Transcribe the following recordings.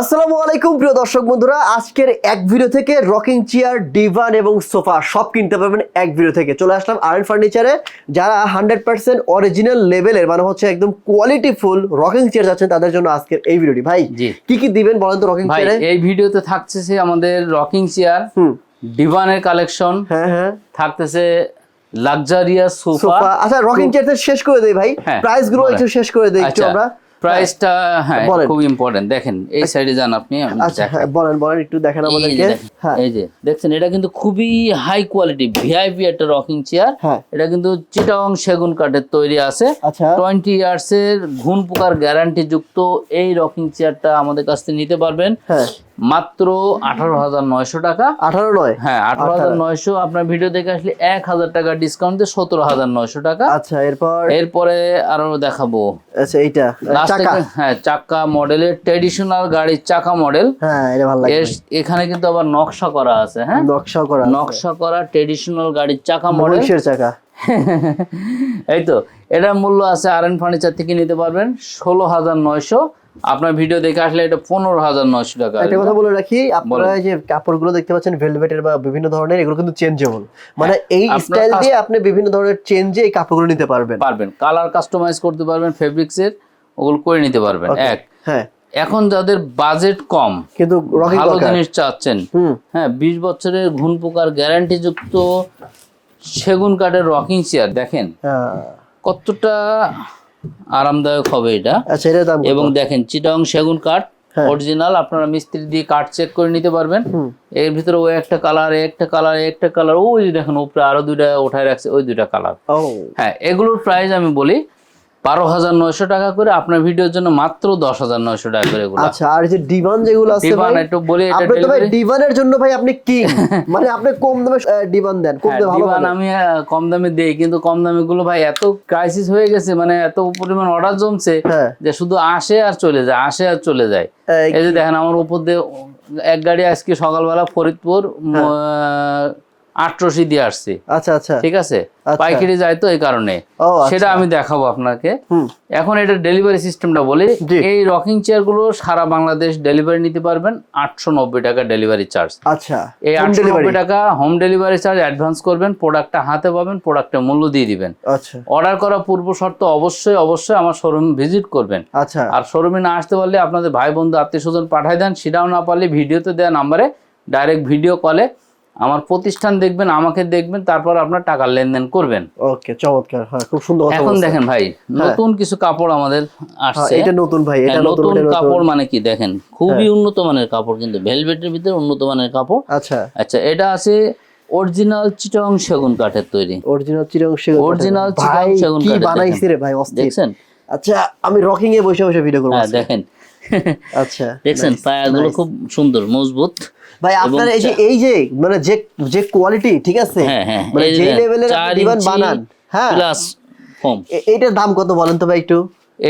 আসসালামু আলাইকুম প্রিয় দর্শক বন্ধুরা। আজকের এক ভিডিও থেকে রকিং চেয়ার ডিভান এবং সোফা সব কিনতে পারবেন এক ভিডিও থেকে। চলে আসলাম আয়রন ফার্নিচারে যারা হান্ড্রেড পার্সেন্ট অরিজিনাল লেভেলের মানে হচ্ছে একদম কোয়ালিটি ফুল রকিং চেয়ার যাচ্ছেন তাদের জন্য আজকের এই ভিডিওটি ভাই কি কি দিবেন বলেন তো রকিং চেয়ারে এই ভিডিওতে থাকতেছে আমাদের রকিং চেয়ার ডিভানের কালেকশন হ্যাঁ হ্যাঁ। থাকতেছে লাক্সারিয়াস সোফা আচ্ছা রকিং চেয়ার শেষ করে দেই ভাই। হ্যাঁ, প্রাইসগুলো একটু শেষ করে দেই একটু আচ্ছা। আমরা। প্রাইসটা হ্যাঁ বলেন। খুব ইম্পর্টেন্ট দেখেন এই সাইডে যান আপনি আচ্ছা হ্যাঁ বলেন বলেন একটু দেখেন আমাদেরকে। হ্যাঁ। এই যে দেখছেন এটা কিন্তু খুবই হাই কোয়ালিটি ভিআইপি একটা রকিং চেয়ার হ্যাঁ। এটা কিন্তু চিটাং সেগুন কাঠের তৈরি আছে। আচ্ছা। টোয়েন্টি ইয়ার্স এর ঘুণ পোকার গ্যারান্টি যুক্ত এই রকিং চেয়ারটা আমাদের কাছ থেকে নিতে পারবেন। হ্যাঁ। মাত্র আঠারো হাজার নয়শো টাকা। আঠারো নয়? হ্যাঁ আঠারো হাজার নয়শো। আপনার ভিডিও দেখে আসলে এক হাজার টাকা ডিসকাউন্ট দিয়ে সতেরো হাজার নয়শো টাকা। আচ্ছা এরপর? এরপরে আরও দেখাবো। আচ্ছা এইটা হ্যাঁ চাকা মডেলের ট্রেডিশনাল গাড়ির চাকা মডেল হ্যাঁ এটা ভালো লাগে এখানে কিন্তু আবার নকশা করা আছে হ্যাঁ? নকশা করা নকশা করা ট্রেডিশনাল গাড়ির চাকা মডেল চাকা। এই তো এটার মূল্য আছে আর এন ফার্নিচার থেকে নিতে পারবেন ষোলো হাজার নয়শো আপনার ভিডিও দেখে আসলে এটা পনেরো হাজার নয়শো টাকা। একটা কথা বলে রাখি আপনারা যে কাপড়গুলো দেখতে পাচ্ছেন ভেলভেটের বা বিভিন্ন ধরনের এগুলো কিন্তু চেঞ্জেবল মানে এই স্টাইল দিয়ে আপনি বিভিন্ন ধরনের চেঞ্জে এই কাপড়গুলো নিতে পারবেন। পারবেন। কালার কাস্টমাইজ করতে পারবেন ফেব্রিক্সের ওগুলো করে নিতে পারবেন। এক। হ্যাঁ। এখন যাদের বাজেট কম কিন্তু রকিং ভালো জিনিস চাচ্ছেন হ্যাঁ বিশ বছরের ঘুণ পোকার গ্যারান্টি যুক্ত সেগুন কাঠের রকিং চেয়ার দেখেন। হ্যাঁ। কতটা আরামদায়ক হবে এটা। আচ্ছা দাম এবং দেখেন চিটাং সেগুন কাঠ হ্যাঁ। অরিজিনাল আপনারা মিস্ত্রি দিয়ে কাঠ চেক করে নিতে পারবেন। এর ভিতরে ওই একটা কালার একটা কালার একটা কালার ওই দেখেন উপরে আরও দুইটা ওঠায় রাখছে ওই দুইটা কালার হ্যাঁ এগুলোর প্রাইস আমি বলি বারো হাজার নয়শো টাকা করে আপনার ভিডিওর জন্য মাত্র দশ হাজার নয়শো টাকা করে আচ্ছা আর যে ডিভান যেগুলো আছে ডিভান একটু বলি এটা ভাই ডিভানের জন্য ভাই আপনি কি মানে আপনি কম দামে ডিভান দেন কম হ্যাঁ, দামে ভালো ডিভান আমি কম দামে দেই কিন্তু কম দামে গুলো ভাই এত ক্রাইসিস হয়ে গেছে মানে এত পরিমাণ অর্ডার জমছে হ্যাঁ। যে শুধু আসে আর চলে যায় আসে আর চলে যায়। এই যে দেখেন আমার উপর দিয়ে এক গাড়ি আজকে সকালবেলা ফরিদপুর আটরশি দিয়ে আসছি। আচ্ছা আচ্ছা। ঠিক আছে? আচ্ছা। পাইকারি যায় তো এই কারণে। আচ্ছা। সেটা আমি দেখাবো আপনাকে। এখন এটা ডেলিভারি সিস্টেমটা বলি। এই রকিং চেয়ারগুলো সারা বাংলাদেশ ডেলিভারি নিতে পারবেন। আটশো নব্বই টাকা ডেলিভারি চার্জ। আচ্ছা। এই আটশো নব্বই টাকা হোম ডেলিভারি চার্জ অ্যাডভান্স করবেন প্রোডাক্টটা হাতে পাবেন প্রোডাক্টের মূল্য দিয়ে দিবেন। আচ্ছা। অর্ডার করা পূর্ব শর্ত অবশ্যই অবশ্যই আমার শোরুম ভিজিট করবেন। আচ্ছা। আর শোরুমে না আসতে পারলে আপনাদের ভাই বন্ধু আত্মীয় স্বজন পাঠাই দেন। সেটাও না পারলে ভিডিওতে দেওয়া নাম্বারে ডাইরেক্ট ভিডিও কলে আমার প্রতিষ্ঠান দেখবেন আমাকে দেখবেন তারপর আপনার টাকার লেনদেন করবেন। ওকে চমৎকার। হ্যাঁ খুব সুন্দর এখন দেখেন ভাই নতুন কিছু কাপড় আমাদের হ্যাঁ, আসছে এটা নতুন ভাই এটা হ্যাঁ, নতুন। কাপড় মানে কি দেখেন খুবই উন্নত মানের কাপড় কিন্তু ভেলভেটের ভিতরে উন্নত মানের কাপড়। আচ্ছা। আচ্ছা এটা আছে অরিজিনাল চিটং সেগুন কাঠের তৈরি। অরিজিনাল চিরং সেগুন অরিজিনাল চিরং সেগুন কি কাঠের বানাইছে রে ভাই অস্থির। দেখছেন? আচ্ছা আমি রকিং এ বসে বসে ভিডিও করব হ্যাঁ দেখেন। আচ্ছা দেখছেন পায়াগুলো খুব সুন্দর মজবুত। ভাই আপনার এই যে এই যে মানে যে যে কোয়ালিটি ঠিক আছে? হ্যাঁ হ্যাঁ মানে যে লেভেলের ডিভান বানান হ্যাঁ। প্লাস ফোম এইটার দাম কত বলেন তো ভাই একটু?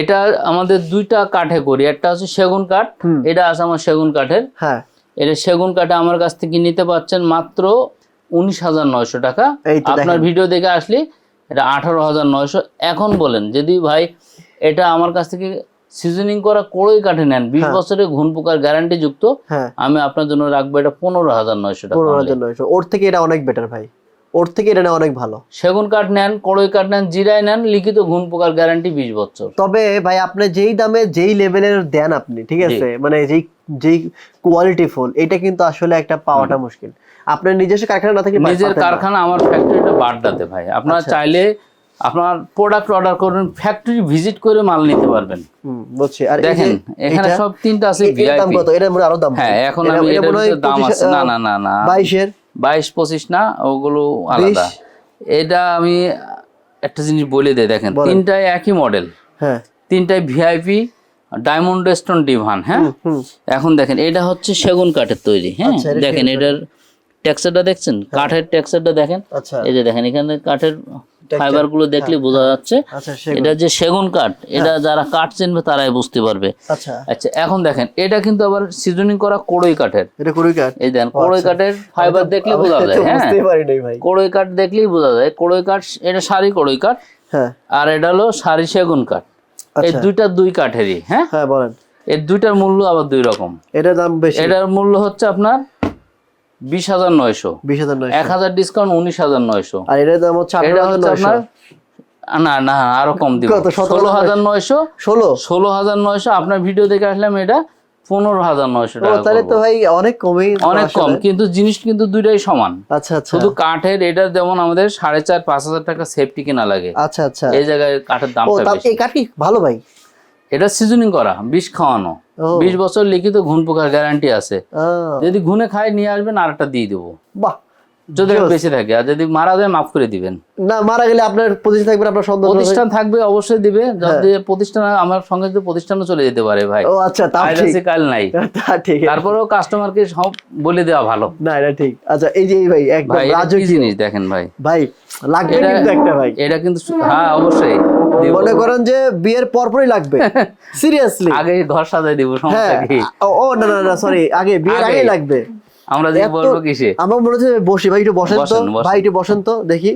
এটা আমাদের দুইটা কাঠে করি। একটা হচ্ছে সেগুন কাঠ এটা আছে আমার সেগুন কাঠের। হ্যাঁ। এটা সেগুন কাঠে আমার কাছ থেকে নিতে পাচ্ছেন মাত্র উনিশ হাজার নয়শো টাকা। আপনার ভিডিও দেখে আসলে এটা আঠারো হাজার নয়শো। এখন বলেন যদি ভাই এটা আমার কাছ থেকে সিজনিং করা কোড়ই কাঠে নেন। বিশ হ্যাঁ। বছরের ঘুণ পোকার গ্যারান্টি যুক্ত। হ্যাঁ। আমি আপনার জন্য রাখব এটা পনেরো হাজার নয়শো টাকা। পনেরো হাজার নয়শো। ওর থেকে এটা অনেক বেটার ভাই। ওর থেকে এটা অনেক ভালো। সেগুন কাঠ নেন কড়ই কাঠ নেন জিরাই নেন লিখিত ঘুণ পোকার গ্যারান্টি বিশ বছর। তবে ভাই আপনি যেই দামে যেই লেভেলের দেন আপনি ঠিক আছে? মানে যেই যেই কোয়ালিটি ফুল এটা কিন্তু আসলে একটা পাওয়াটা মুশকিল। আপনার নিজস্ব কারখানা না থাকলে নিজের কারখানা আমার ফ্যাক্টরিটা বাড্ডাতে ভাই। আপনারা আচ্ছা। চাইলে আপনার প্রোডাক্ট অর্ডার করবেন ফ্যাক্টরি ভিজিট করে মাল নিতে পারবেন। বুঝছি। আর দেখেন এখানে সব তিনটা আছে এর দাম কত? এটার মনে হয় আরও দাম হ্যাঁ এখন আমি হয় ভিতরে দাম আছে। না না না না। বাইশের? বাইশ পঁচিশ না ওগুলো আলাদা। এটা আমি একটা জিনিস বলে দেই দেখেন। তিনটাই একই মডেল হ্যাঁ। তিনটাই ভিআইপি ডায়মন্ড স্টোন ডিভান হ্যাঁ? এখন দেখেন এটা হচ্ছে সেগুন কাঠের তৈরি হ্যাঁ? আচ্ছা, দেখেন এটার টেক্সচারটা দেখছেন? কাঠের টেক্সচারটা দেখেন? আচ্ছা। এই যে দেখেন এখানে কাঠের ফাইবারগুলো দেখলে বোঝা যাচ্ছে। আচ্ছা এটা যে সেগুন কাঠ এটা যারা কাঠ চিনবে তারাই বুঝতে পারবে। আচ্ছা। আচ্ছা এখন দেখেন এটা কিন্তু আবার সিজনিং করা কোড়ই কাঠের। এটা কুড়ি কাঠ? এই দেখেন কোড়ই কাঠের ফাইবার দেখলে বোঝা যায় হ্যাঁ। বুঝতে পারি নাই ভাই। কোড়ই কাঠ দেখলেই বোঝা যায়। কোড়ই কাঠ এটা সারি কোড়ই কাঠ হ্যাঁ। আর এটা হলো সারি সেগুন কাঠ। এই। দুইটা দুই কাঠেরই হ্যাঁ? হ্যাঁ বলেন। এর দুইটার মূল্য আবার দুই রকম। এটার দাম বেশি। এটার মূল্য হচ্ছে আপনার বিশ হাজার নয়শো। বিশ হাজার নয় এক হাজার ডিসকাউন্ট উনিশ হাজার নয়শো। আর এটার দাম হচ্ছে এটা হচ্ছে আপনার না না আরও কম দিব। ষোলো হাজার নয়শো। ষোলো? ষোলো হাজার নয়শো আপনার ভিডিও দেখে আসলাম এটা পনেরো হাজার নয়শো টাকা তাহলে তো ভাই অনেক কমই অনেক কম কিন্তু জিনিস কিন্তু দুইটাই সমান। আচ্ছা আচ্ছা। শুধু কাঠের এটা যেমন আমাদের সাড়ে চার পাঁচ হাজার টাকা সেফটি কেনা লাগে। আচ্ছা আচ্ছা। এই জায়গায় কাঠের ও দামটা এই কাঠ কি ভালো ভাই? এটা সিজনিং করা বিষ খাওয়ানো। বিশ বছর লিখিত ঘুন পোকার গ্যারান্টি আছে। যদি ঘুনে খায় নিয়ে আসবেন আর একটা দিয়ে দেবো। বাহ যদি. বেঁচে থাকে আর যদি মারা যায় মাফ করে দিবেন। না মারা গেলে আপনার প্রতিষ্ঠান থাকবে আপনার সন্তান প্রতিষ্ঠান থাকবে অবশ্যই দিবে। যদি প্রতিষ্ঠান আমার সঙ্গে যদি প্রতিষ্ঠানও চলে যেতে পারে ভাই। ও আচ্ছা তা ঠিক। কাল নাই। ঠিক। তারপরেও কাস্টমারকে সব বলে দেওয়া ভালো। না এটা ঠিক। আচ্ছা এই যে এই ভাই একদম রাজকীয় জিনিস দেখেন ভাই? ভাই লাগবে কিন্তু একটা ভাই। এটা কিন্তু হ্যাঁ অবশ্যই। মনে করেন যে বিয়ের পরপরই লাগবে। সিরিয়াসলি আগে ঘর সাজাই দিব হ্যাঁ সমস্যা কি? ও না না না সরি আগে বিয়ের আগে। লাগবে। আমরা যে বলব কিসে? আমার মনে হচ্ছে বসি ভাই একটু বসেন তো। ভাই একটু বসেন তো দেখি।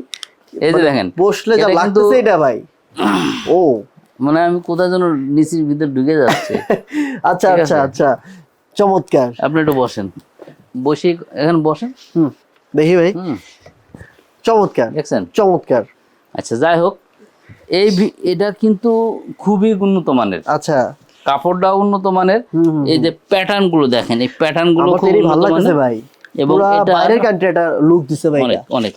এই যে দেখেন বসলে যা লাগতেছে এটা ভাই। ও। মানে আমি কোথায় যেন নিচের ভিতরে ঢুকে যাচ্ছে। আচ্ছা আচ্ছা আচ্ছা। চমৎকার। আপনি একটু বসেন। বসে এখন বসেন হুম। দেখি ভাই। চমৎকার দেখছেন চমৎকার। আচ্ছা যাই হোক এই এটা কিন্তু খুবই উন্নত মানের। আচ্ছা। কাপড়টাও উন্নত মানের। এই যে প্যাটার্নগুলো দেখেন এই প্যাটার্নগুলো খুব ভালো উন্নত ভাই। এবং এটা বাইরের কান্ট্রি এটা লুক দিছে ভাই অনেক অনেক।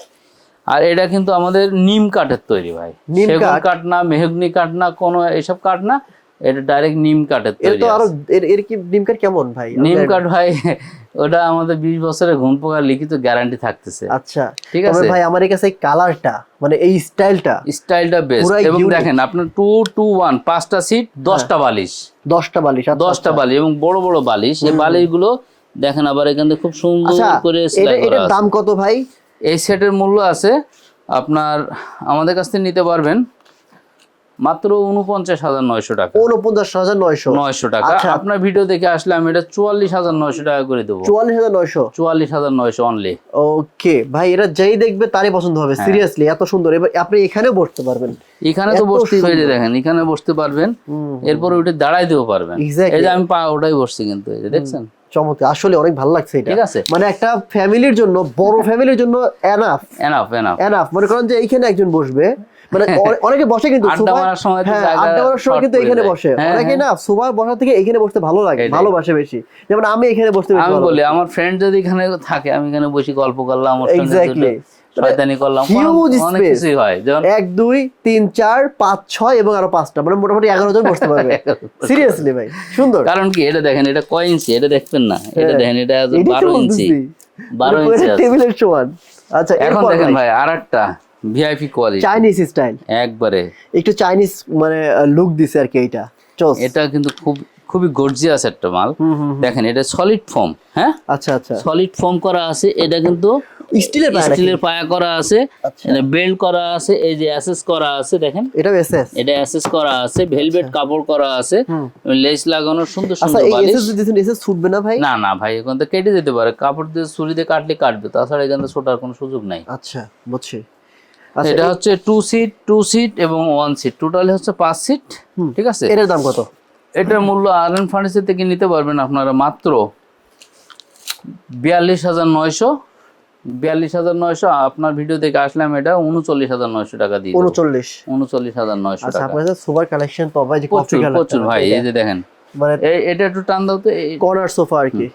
আর এটা কিন্তু আমাদের নিম কাঠের তৈরি ভাই। নিম? কাঠ না মেহগনি কাঠ না কোনো এসব কাঠ না। এটা ডাইরেক্ট নিম কাঠের তৈরি তো আরও এর এর কি ডিম কাঠ কেমন ভাই? নিম কাঠ ভাই ওটা আমাদের বিশ বছরের ঘুম পোকার লিখিত গ্যারান্টি থাকতেছে। আচ্ছা ঠিক আছে? ভাই আমার কাছে এই কালারটা মানে এই স্টাইলটা স্টাইলটা বেস্ট এবং দেখেন আপনার টু টু ওয়ান পাঁচটা সিট দশটা বালিশ। দশটা বালিশ আচ্ছা, দশটা বালিশ এবং বড় বড় বালিশ। এই বালিশগুলো দেখেন আবার এখান খুব সুন্দর আচ্ছা করে এটা সেলাই করা এটার দাম কত ভাই? এই সেটের মূল্য আছে আপনার আমাদের কাছ থেকে নিতে পারবেন। মাত্র উনপঞ্চাশ হাজার নয়শো টাকা। উনপঞ্চাশ হাজার নয়শো। নয়শো টাকা। আচ্ছা। আপনার ভিডিও দেখে আসলে আমি এটা চুয়াল্লিশ হাজার নয়শো টাকা করে দেবো। চুয়াল্লিশ হাজার নয়শো? চুয়াল্লিশ হাজার নয়শো অনলি ওকে ভাই এটা যেই দেখবে তারই পছন্দ হবে হ্যাঁ। সিরিয়াসলি এত সুন্দর। এবার আপনি এখানেও বসতে পারবেন। এখানে তো বসতে হয়ে দেখেন এখানে বসতে পারবেন। এরপর এরপরে ওইটা দাঁড়াইতেও পারবেন. এই যে আমি পা ওটাই বসছি কিন্তু এই যে দেখছেন? চমৎকার। আসলে অনেক ভালো লাগছে এটা। ঠিক আছে। মানে একটা ফ্যামিলির জন্য বড় ফ্যামিলির জন্য এনাফ এনাফ এনাফ এনাফ মনে করেন যে এইখানে একজন বসবে মানে অনেকে বসে কিন্তু আড্ডা মারার সময় হ্যাঁ, জায়গা আড্ডা মারার সময় কিন্তু এখানে বসে। হ্যাঁ, অনেকে না সোফায় বসা থেকে এখানে বসতে ভালো লাগে। ভালোবাসে বেশি। যেমন আমি এখানে বসতে আমি বলি আমার ফ্রেন্ড যদি এখানে থাকে আমি এখানে বসে গল্প করলাম ওর সঙ্গে শয়তানি করলাম অনেক কিছুই হয়। যেমন এক দুই তিন চার পাঁচ ছয় এবং আরও পাঁচটা। মানে মোটামুটি এগারো জন বসতে পারবে। সিরিয়াসলি ভাই সুন্দর। কারণ কি এটা দেখেন এটা কয় ইঞ্চি এটা দেখবেন না। এটা হ্যাঁ। দেখেন এটা বারো ইঞ্চি। বারো মানে ইঞ্চি টেবিলের সমান। আচ্ছা এখন দেখেন ভাই। ভাই আর একটা ভিআইপি কোয়ালিটি চাইনিজ স্টাইল একবারে। একটু চাইনিজ মানে লুক দিছে আর কি এটা এটা কিন্তু খুব খুবই গর্জিয়াস একটা মাল। দেখেন এটা সলিড ফর্ম হ্যাঁ? আচ্ছা আচ্ছা। সলিড ফর্ম করা আছে এটা কিন্তু স্টিলের পায়? স্টিলের পায়া করা আছে আচ্ছা। এটা বেল্ট করা আছে এই যে অ্যাসেস করা আছে দেখেন। এটা এসএস এটা অ্যাসেস করা আছে ভেলভেট কাপড় করা আছে। লেস লাগানো সুন্দর আচ্ছা সুন্দর এই বালিশ। এসএস দিছেন এসএস ছুটবে না ভাই? না না ভাই এখান থেকে কেটে যেতে পারে। কাপড় দিয়ে ছুরি দিয়ে কাটলে কাটবে তাছাড়া এখান ছোটার কোনো সুযোগ নাই। আচ্ছা বুঝছি। আচ্ছা এটা হচ্ছে টু সিট টু সিট এবং ওয়ান সিট টোটালি হচ্ছে পাঁচ সিট ঠিক আছে? এটার দাম কত? এটার মূল্য আর এন ফার্নিচার থেকে নিতে পারবেন আপনারা মাত্র বিয়াল্লিশ হাজার নয়শো বিয়াল্লিশ হাজার নয়শো। আপনার ভিডিও দেখে আসলাম এটা উনচল্লিশ হাজার নয়শো টাকা দিয়ে। উনচল্লিশ। উনচল্লিশ হাজার নয়শো আচ্ছা টাকা। সুপার কালেকশন তো ভাই প্রচুর প্রচুর ভাই এই যে দেখেন। মানে এটা একটু টান দাও তো কর্নার সোফা আর কি।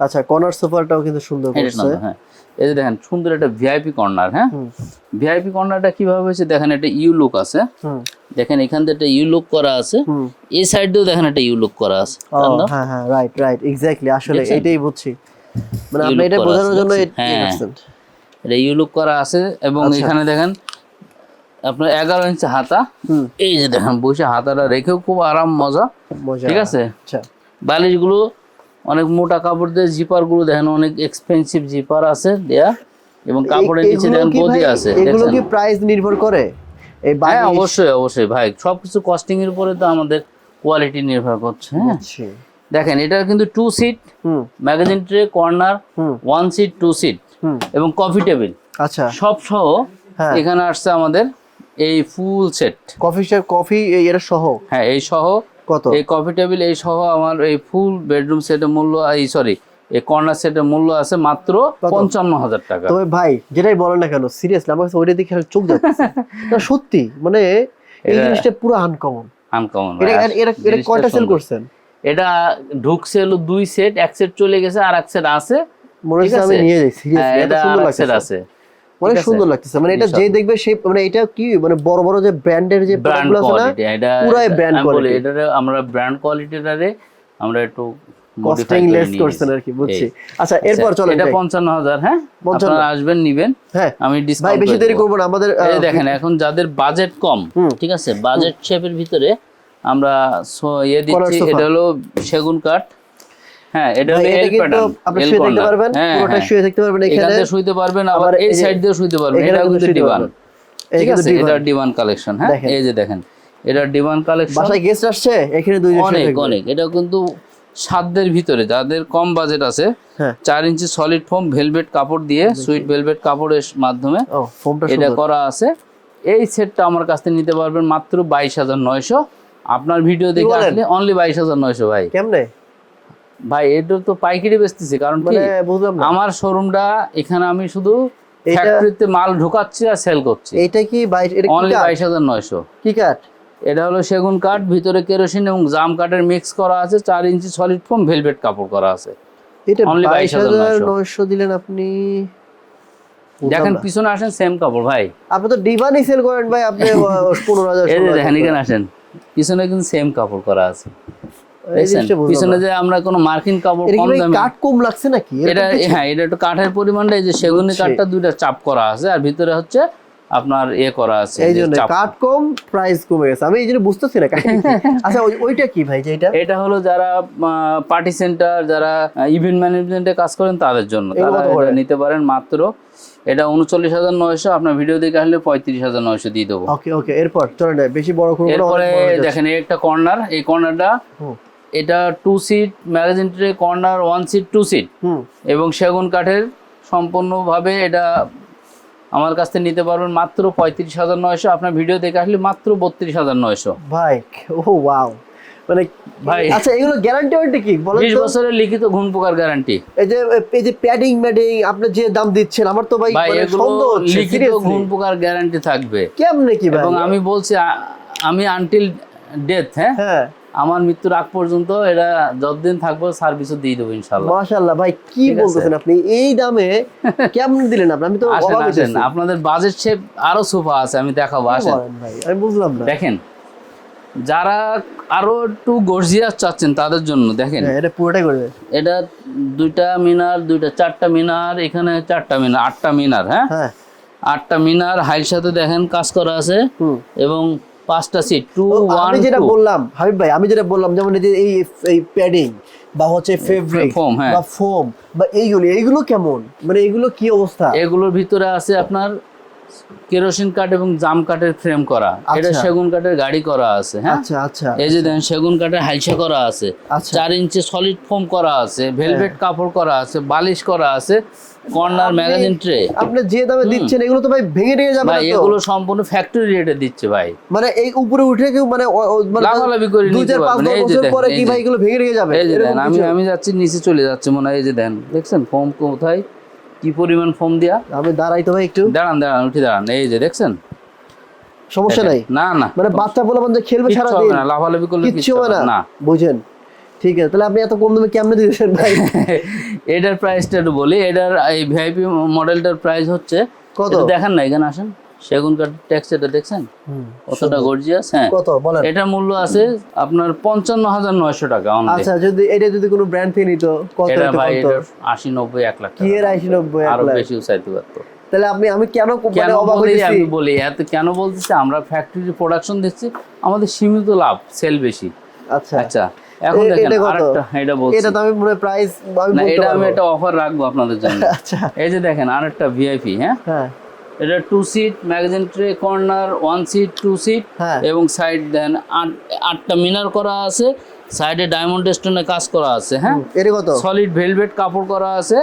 আচ্ছা কর্নার সোফাটাও কিন্তু সুন্দর করছে। হ্যাঁ। এই যে দেখেন সুন্দর একটা ভিআইপি কর্নার হ্যাঁ? ভিআইপি কর্নারটা কীভাবে হয়েছে দেখেন একটা ইউ লুক আছে। দেখেন এখান থেকে একটা ইউ লুক করা আছে। এই সাইড দিয়েও দেখেন একটা ইউ লুক করা আছে। হ্যাঁ হ্যাঁ রাইট রাইট এক্স্যাক্টলি আসলে এটাই বুঝছি। মানে আপনি এটা বোঝানোর জন্য হ্যাঁ। করছেন। এটা ইউ লুক করা আছে এবং আচ্ছা। এখানে দেখেন আপনার এগারো ইঞ্চি হাতা। হুম। এই যে দেখেন বসে হাতাটা রেখেও খুব আরাম মজা। মজা। ঠিক আছে? আচ্ছা। বালিশগুলো অনেক মোটা কাপড় দিয়ে জিপারগুলো দেখেন অনেক এক্সপেন্সিভ জিপার আছে দেয়া। এবং কাপড়ের নিচে দেখেন গদি আছে এগুলো কি প্রাইস নির্ভর করে? এই হ্যাঁ বালিশ অবশ্যই অবশ্যই ভাই। সবকিছু কস্টিং এর উপরে তো আমাদের কোয়ালিটি নির্ভর করছে হ্যাঁ? দেখেন এটা কিন্তু টু সিট হুম। Magazine tray corner one seat two seat হুম। এবং কফি টেবিল আচ্ছা। সব সহ হ্যাঁ। এখানে আসছে আমাদের এই ফুল সেট কফি কফি এটা সহ? হ্যাঁ এই সহ কত? এই কফি টেবিল এই সহ আমার এই ফুল বেডরুম সেটের মূল্য এই সরি এই কর্নার সেটের মূল্য আছে মাত্র পঞ্চান্ন হাজার টাকা। তবে ভাই যেটাই বলেন না কেন সিরিয়াসলি আমার কাছে ওইটা দেখে চোখ যাচ্ছে। না সত্যি মানে এই জিনিসটা পুরো আনকমন আনকমন এটা এটা কয়টা সেল করছেন? এটা ঢুকছে হলো দুই সেট এক সেট চলে গেছে আর এক সেট আছে। মনে হচ্ছে আমি নিয়ে যাই হ্যাঁ, সিরিয়াসলি এটা এটা সুন্দর লাগছে আছে। অনেক সুন্দর লাগতেছে। মানে এটা যে দেখবে সে মানে এটা কি মানে বড় বড় যে ব্র্যান্ডের যে ব্র্যান্ড প্রোডাক্টগুলো আছে না এটা পুরাই বলি quality। এটারে আমরা ব্র্যান্ড কোয়ালিটিটারে আমরা একটু করছেন আর কি বুঝছি। আচ্ছা এরপর আচ্ছা, চলেন এটা হ্যাঁ? 55 আপনারা আসবেন নিবেন। হ্যাঁ। আমি ভাই বেশি দেরি করব না আমাদের এই দেখেন এখন যাদের বাজেট কম ঠিক আছে বাজেট শেপের ভিতরে আমরা ইয়ে দিচ্ছি। এটা হলো সেগুন কাঠ। হ্যাঁ এটা ভাই, হলো এল প্যাটার্ন আপনি শুয়ে থাকতে পারবেন হ্যাঁ পুরোটা হ্যাঁ। শুয়ে থাকতে পারবেন এখানে শুইতে পারবেন আবার আবার এই এই সাইড দিয়ে শুইতে পারবেন এটা কিন্তু কিন্তু ডিভান ঠিক আছে এটা ডিভান কালেকশন হ্যাঁ? এই যে দেখেন এটা ডিভান কালেকশন বাসায় গেস্ট আসছে এখানে দুইজন অনেক অনেক। এটা কিন্তু সাধ্যের ভিতরে যাদের কম বাজেট আছে চার ইঞ্চি সলিড ফোম ভেলভেট কাপড় দিয়ে সুইট ভেলভেট কাপড়ের মাধ্যমে এটা করা আছে। এই সেটটা আমার কাছ থেকে নিতে পারবেন মাত্র বাইশ হাজার নয়শো। আপনার ভিডিও দেখে আসলে অনলি বাইশ হাজার নয়শো ভাই। কেমনে? ভাই এটা তো পাইকারি বেচতেছি কারণ আমার শোরুমটা এখানে আমি শুধু ফ্যাক্টরিতে মাল ঢোকাচ্ছি আর সেল করছি। এটা কি অনলি বাইশ হাজার নয়শো। কি কাঠ? এটা হলো সেগুন কাঠ ভিতরে কেরোসিন এবং জাম কাঠের মিক্স করা আছে চার ইঞ্চি সলিড ফোম ভেলভেট কাপড় করা আছে। এটা বাইশ হাজার নয়শো। দিলেন আপনি? দেখেন পিছনে আসেন সেম কাপড় ভাই। আপনি তো ডিভানি সেল করেন ভাই আপনি পনেরো হাজার এই যে 16,000 দেখেন এখানে আসেন। পিছনে কিন্তু সেম কাপড় করা আছে। পিছনে যে আমরা কোনো মার্কিন কাপড় এটা কম দামে কাঠ কম লাগছে নাকি? এটা হ্যাঁ এটা একটু কাঠের পরিমাণটা এই যে সেগুনি কাঠটা দুইটা চাপ করা আছে আর ভিতরে হচ্ছে আপনার এ করা আছে এই জন্য চাপ। কাঠ কম প্রাইস কমে গেছে। আমি এই জন্য বুঝতেছি না আচ্ছা ওইটা কি ভাই এটা? এটা হলো যারা পার্টি সেন্টার যারা ইভেন্ট ম্যানেজমেন্টে কাজ করেন তাদের জন্য। তারা? নিতে পারেন মাত্র এটা উনচল্লিশ হাজার নয়শো আপনার ভিডিও দেখে আসলে পঁয়ত্রিশ হাজার নয়শো দিয়ে দেবো। ওকে ওকে এরপর? চলে বেশি বড় এরপরে। দেখেন একটা কর্নার এই কর্নারটা এটা two seat magazine tray corner one seat two seat এবং সেগুন কাঠের সম্পূর্ণভাবে এটা আমার কাছ থেকে নিতে পারবেন মাত্র পঁয়ত্রিশ হাজার নয়শো। আপনার ভিডিও দেখে আসলে মাত্র বত্রিশ হাজার নয়শো। ভাই ও ওয়াও মানে ভাই। আচ্ছা এগুলো গ্যারান্টি ওয়ারেন্টি কি? বলেন বিশ তো। বছরের লিখিত ঘুণ পোকার গ্যারান্টি এই যে এই যে প্যাডিং ম্যাডিং আপনি যে দাম দিচ্ছেন আমার তো ভাই ভাই মানে সন্দেহ হচ্ছে লিখিত। ঘুণ পোকার গ্যারান্টি থাকবে। কেমনে কি ভাই? এবং আমি বলছি আমি আনটিল ডেথ হ্যাঁ? হ্যাঁ। আমার মৃত্যুর আগ পর্যন্ত এটা যতদিন থাকব সার্ভিসও দিয়ে দেবো ইনশাল্লাহ মাশাআল্লাহ ভাই কি বলতেছেন আপনি? এই দামে কেমন দিলেন আপনি? আমি তো আসেন আসেন। আপনাদের বাজেট শেপ আরও সোফা আছে আমি দেখাবো আসেন। ভাই? আমি বুঝলাম না। দেখেন যারা আরও একটু গর্জিয়াস চাচ্ছেন তাদের জন্য দেখেন। হ্যাঁ এটা পুরোটাই করে দেয়। এটা দুইটা মিনার দুইটা চারটা মিনার এখানে চারটা মিনার আটটা মিনার হ্যাঁ? হ্যাঁ। আটটা মিনার হাইল সাথে দেখেন কাজ করা আছে। এবং পাঁচটা সিট টু ওয়ান আমি যেটা বললাম হাবিব ভাই আমি যেটা বললাম যেমন এই এই প্যাডিং বা হচ্ছে ফেব্রিক হ্যাঁ। বা ফোম বা এইগুলো এইগুলো কেমন? মানে এগুলো কি অবস্থা? এগুলোর ভিতরে আছে আপনার কেরোসিন কাঠ এবং জাম কাঠের ফ্রেম করা। এটা আচ্ছা। সেগুন কাঠের গাড়ি করা আছে হ্যাঁ? আচ্ছা আচ্ছা এই যে দেখেন সেগুন কাঠের হাইসা করা আছে। আচ্ছা। চার ইঞ্চি সলিড ফোম করা আছে ভেলভেট কাপড় করা আছে বালিশ করা আছে। Corner magazine tray. আপনি যে দামে দিচ্ছেন এগুলো তো ভাই ভেঙে ভেঙে যাবে না এগুলো সম্পূর্ণ ফ্যাক্টরি রেটে দিচ্ছে ভাই। মানে এই উপরে উঠে কেউ মানে মানে লাফালাফি করে নিতে দশ এই যে পরে কি ভাই এগুলো ভেঙে ভেঙে যাবে? এই যে দেখেন আমি কিছু? আমি যাচ্ছি নিচে চলে যাচ্ছে মনে হয় এই যে দেন দেখছেন? ফোম কোথায়? কি পরিমাণ ফোম দিয়া? আমি দাঁড়াই তো ভাই একটু। দাঁড়ান দাঁড়ান উঠে দাঁড়ান এই যে দেখছেন? সমস্যা নাই? না না। মানে বাচ্চা বলে মানে খেলবে সারা দিন না লাফালাফি করলে কিচ্ছু হবে না? বুঝেন। ঠিক আছে তাহলে আপনি এত কম দামে কেমনে দিয়েছেন ভাই? এটার প্রাইসটা একটু বলি এটার এই ভিআইপি মডেলটার প্রাইস হচ্ছে কত? দেখেন না এখানে আসেন। সেগুন কাঠ ট্যাক্স এটা দেখছেন? কতটা গর্জিয়াস হ্যাঁ। কত বলেন। এটার মূল্য আছে আপনার পঞ্চান্ন হাজার নয়শো টাকা আচ্ছা যদি এটা যদি কোনো ব্র্যান্ড থেকে নিত কত এটা ভাই? এটা আশি নব্বই এক লাখ কি এর আশি নব্বই আরও? বেশি উচাইতে পারতো। তাহলে আপনি আমি কেন মানে অবাক বলি হইতেছি? আমি বলি এত কেন বলতেছি আমরা ফ্যাক্টরি প্রোডাকশন দিচ্ছি আমাদের সীমিত লাভ সেল বেশি। আচ্ছা। আচ্ছা এখন দেখেন আরেকটা এটা বলছি। এটা তো আমি মনে প্রাইস আমি বলতে এটা আমি একটা অফার রাখব আপনাদের জন্য। আচ্ছা। এই যে দেখেন আরেকটা ভিআইপি হ্যাঁ? হ্যাঁ। এটা two seat magazine tray corner one seat two seat এবং সাইড দেন আটটা মিনার করা আছে সাইডে ডায়মন্ড স্টোনে কাজ করা আছে হ্যাঁ? এটা কত? সলিড ভেলভেট কাপড় করা আছে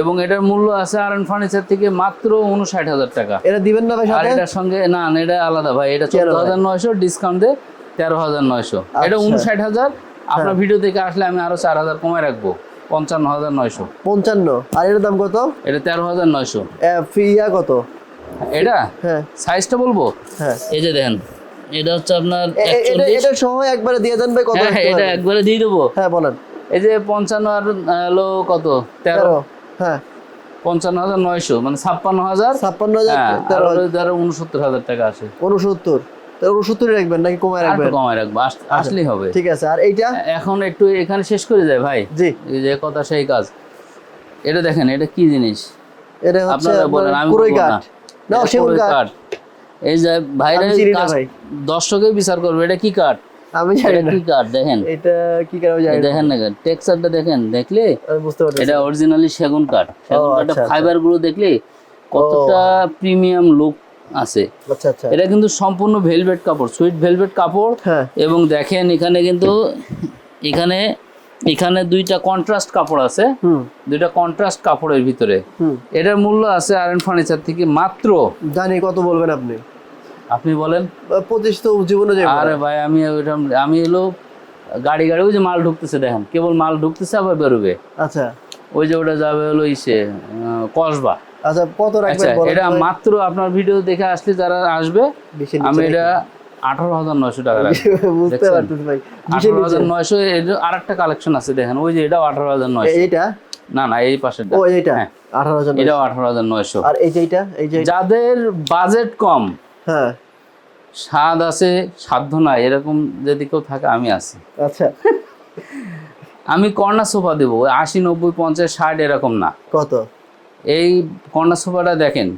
এবং এটার মূল্য আছে আর এন ফার্নিচার থেকে মাত্র উনষাট হাজার টাকা। এটা দিবেন না ভাই আর এটার সঙ্গে না এটা আলাদা ভাই এটা চোদ্দ হাজার নয়শো ডিসকাউন্ট দিয়ে তেরো হাজার নয়শো। এটা আচ্ছা। উনষাট হাজার আপনার ভিডিও থেকে আসলে আমি আরও চার হাজার কমায় রাখব। পঞ্চান্ন হাজার নয়শো। পঞ্চান্ন। আর এটার দাম কত? এটা তেরো হাজার নয়শো। ফিয়া কত? এটা? হ্যাঁ। সাইজটা বলব? হ্যাঁ। এই যে দেখেন এটা হচ্ছে আপনার এটা সহ একবারে দিয়ে দেন ভাই কত হ্যাঁ এটা? একবারে দিয়ে দেবো। হ্যাঁ বলেন। এই যে পঞ্চান্ন আর হলো কত? তেরো। হ্যাঁ। পঞ্চান্ন হাজার নয়শো মানে ছাপ্পান্ন হাজার। ছাপ্পান্ন হাজার হ্যাঁ উনসত্তর হাজার টাকা আসে। উনসত্তর। রাখবেন নাকি কমায় রাখবেন? কমায় রাখব আসলেই হবে। ঠিক আছে আর এইটা? এখন একটু এখানে শেষ করে যায় ভাই। জি। যে কথা সেই কাজ। এটা দেখেন এটা কি জিনিস? এটা হচ্ছে বলেন আমি বলব কাঠ? না না সেগুন কাঠ। কাঠ। এই যে ভাইরা আমি চিনি না কাজ- ভাই। দর্শকে বিচার করবে এটা কি কাঠ? আমি জানি কি কাঠ? দেখেন। এটা কি এই জানি না। দেখেন না টেক্সচারটা দেখেন দেখলে বুঝতে পারছি এটা অরিজিনালি সেগুন কাঠ। সেগুন কাঠের আচ্ছা, আচ্ছা। ফাইবারগুলো দেখলে কতটা প্রিমিয়াম লুক আছে। আচ্ছা আচ্ছা। এটা কিন্তু সম্পূর্ণ ভেলভেট কাপড় সুইট ভেলভেট কাপড়। হ্যাঁ। এবং দেখেন এখানে কিন্তু এখানে এখানে দুইটা কন্ট্রাস্ট কাপড় আছে। হুম। দুইটা কন্ট্রাস্ট কাপড়ের ভিতরে। হুম। এটার মূল্য আছে আয়রন ফার্নিচার থেকে মাত্র জানি কত বলবেন আপনি? আপনি বলেন। পঁচিশ তো জীবনে আরে ভাই আমি আমি এলো গাড়ি গাড়ি ওই যে মাল ঢুকতেছে দেখেন। কেবল মাল ঢুকতেছে আবার বেরোবে। আচ্ছা। ওই যে ওটা যাবে হলো ইসে কসবা। আচ্ছা কত আচ্ছা রাখবেন বলেন এটা মাত্র আপনার ভিডিও দেখে আসলে যারা আসবে আমি এটা আঠারো হাজার নয়শো টাকা বুঝতে? পারতেছি ভাই। আঠারো হাজার নয়শো আর একটা কালেকশন আছে দেখেন ওই যে এটাও আঠারো হাজার নয়শো। না না এই ও এইটা? হ্যাঁ। আঠারো হাজার এটাও আঠারো হাজার নয়শো। আর এই যে এই যে যাদের বাজেট কম হ্যাঁ। স্বাদ আছে সাধ্য নাই এরকম যদি কেউ থাকে আমি আছি। আচ্ছা। আমি কর্নার সোফা দেবো আশি নব্বই পঞ্চাশ ষাট এরকম না। কত? এই কর্নার সোফাটা দেখেন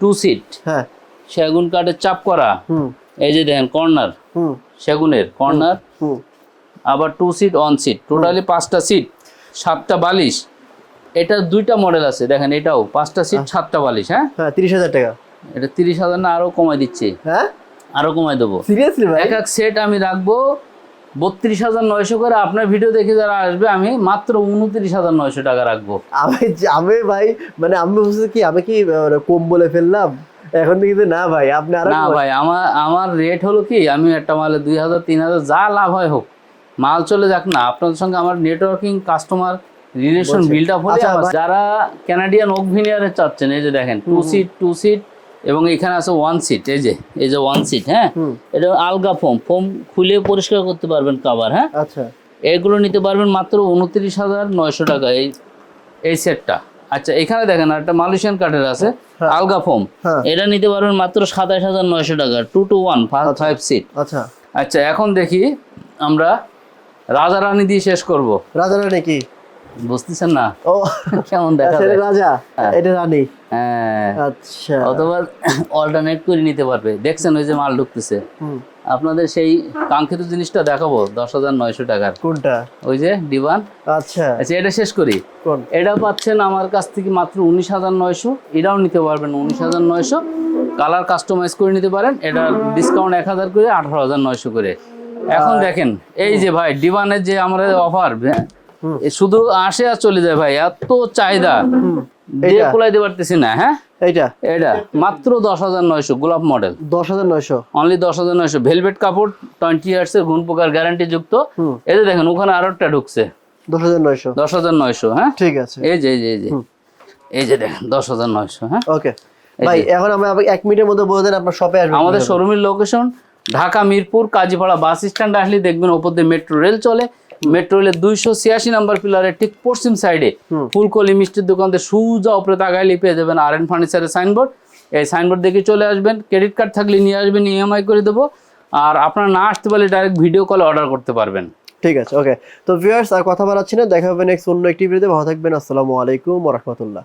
টু সিট হ্যাঁ। সেগুন কাঠের চাপ করা। হুম। এই যে দেখেন কর্নার হুম। সেগুনের কর্নার হুম আবার two seat one seat totally পাঁচটা সিট সাতটা বালিশ। এটা দুইটা মডেল আছে দেখেন এটাও পাঁচটা সিট সাতটা বালিশ হ্যাঁ? হ্যাঁ তিরিশ হাজার টাকা। এটা তিরিশ হাজার না আরও কমাই দিচ্ছি। হ্যাঁ? আরও কমাই দেবো। সিরিয়াসলি ভাই? এক এক সেট আমি রাখব বত্রিশ হাজার নয়শো করে আপনার ভিডিও দেখে যারা আসবে আমি মাত্র উনত্রিশ হাজার নয়শো টাকা রাখব। আমি আমি ভাই মানে আমি বুঝছি কি আমি কি আহ, কম বলে ফেললাম? এখন কিন্তু না ভাই আপনি আরও না ভাই আমার আমার রেট হলো কি আমি একটা মালে দুই হাজার তিন হাজার যা লাভ হয় হোক মাল চলে যাক না আপনাদের সঙ্গে আমার networking customer relation. Build up হলে আচ্ছা, যারা ক্যানাডিয়ান ওক ভিনিয়ারে চাচ্ছেন এই যে দেখেন টু সিট টু সিট এবং এখানে আছে ওয়ান সিট এই যে এই যে ওয়ান সিট হ্যাঁ? এটা আলগা ফোম ফোম খুলে পরিষ্কার করতে পারবেন কাবার হ্যাঁ? আচ্ছা। এগুলো নিতে পারবেন মাত্র উনত্রিশ হাজার নয়শো টাকা এই এই সেটটা আচ্ছা এখানে দেখেন একটা মালয়েশিয়ান কাঠের আছে হ্যাঁ। আলগা ফোম হ্যাঁ। এটা নিতে পারবেন মাত্র সাতাশ হাজার নয়শো টাকা two two one five seat আচ্ছা। আচ্ছা এখন দেখি আমরা রাজা রানী দিয়ে শেষ করব। রাজা রানী কি? বুঝতেছেন না? ও কেমন দেখা যায়? রাজা এটা রানী। হ্যাঁ। আচ্ছা। অথবা অল্টারনেট করে নিতে পারবে। দেখছেন ওই যে মাল ঢুকতেছে। আপনাদের সেই কাঙ্ক্ষিত জিনিসটা দেখাবো দশ হাজার নয়শো টাকার। কোনটা? ওই যে ডিবান আচ্ছা। আচ্ছা এটা শেষ করি। এটা পাচ্ছেন আমার কাছ থেকে মাত্র উনিশ হাজার নয়শো। এটাও নিতে পারবেন উনিশ হাজার নয়শো। কালার কাস্টমাইজ করে নিতে পারেন। এটা ডিসকাউন্ট এক হাজার করে আঠারো হাজার নয়শো করে। এখন দেখেন এই যে ভাই ডিবানের যে আমাদের অফার। শুধু আসে আর চলে যায় ভাই এত চাহিদা। দিয়ে? কোলাইতে পারতেছি না হ্যাঁ? এইটা। এটা মাত্র দশ হাজার নয়শো গোলাপ মডেল দশ হাজার নয়শো। অনলি দশ হাজার নয়শো। ভেলভেট কাপড় টোয়েন্টি ইয়ার্স এর ঘুন পোকার গ্যারান্টি যুক্ত এই যে দেখেন ওখানে আরও একটা ঢুকছে। দশ হাজার নয়শো। দশ হাজার নয়শো হ্যাঁ? ঠিক আছে। এই যে এই যে এই যে। এই যে দেখেন দশ হাজার নয়শো হ্যাঁ? ওকে। ভাই এখন আমি আবার এক মিনিটের মধ্যে বলে দেন আপনার শপে আসবেন আমাদের শোরুমের location Dhaka Mirpur Kazipara bus stand আসলে দেখবেন ওপর দিয়ে মেট্রো রেল চলে। মেট্রো রেলের দুইশো ছিয়াশি নাম্বার পিলারের ঠিক পশ্চিম সাইডে। ফুলকলি মিষ্টির দোকানতে সুজা উপরে তাকাইলে পেয়ে যাবেন আর এন ফার্নিচারের সাইনবোর্ড এই সাইনবোর্ড দেখে চলে আসবেন ক্রেডিট কার্ড থাকলে নিয়ে আসবেন ইএমআই করে দেবো। আর আপনারা না আসতে পারলে ডাইরেক্ট ভিডিও কলে অর্ডার করতে পারবেন। ঠিক আছে ওকে তো ভিউয়ার্স আর কথা বাড়াচ্ছি না দেখা হবে নেক্সট অন্য একটি ভিডিওতে ভালো থাকবেন আসসালামু আলাইকুম রহমতুল্লাহ।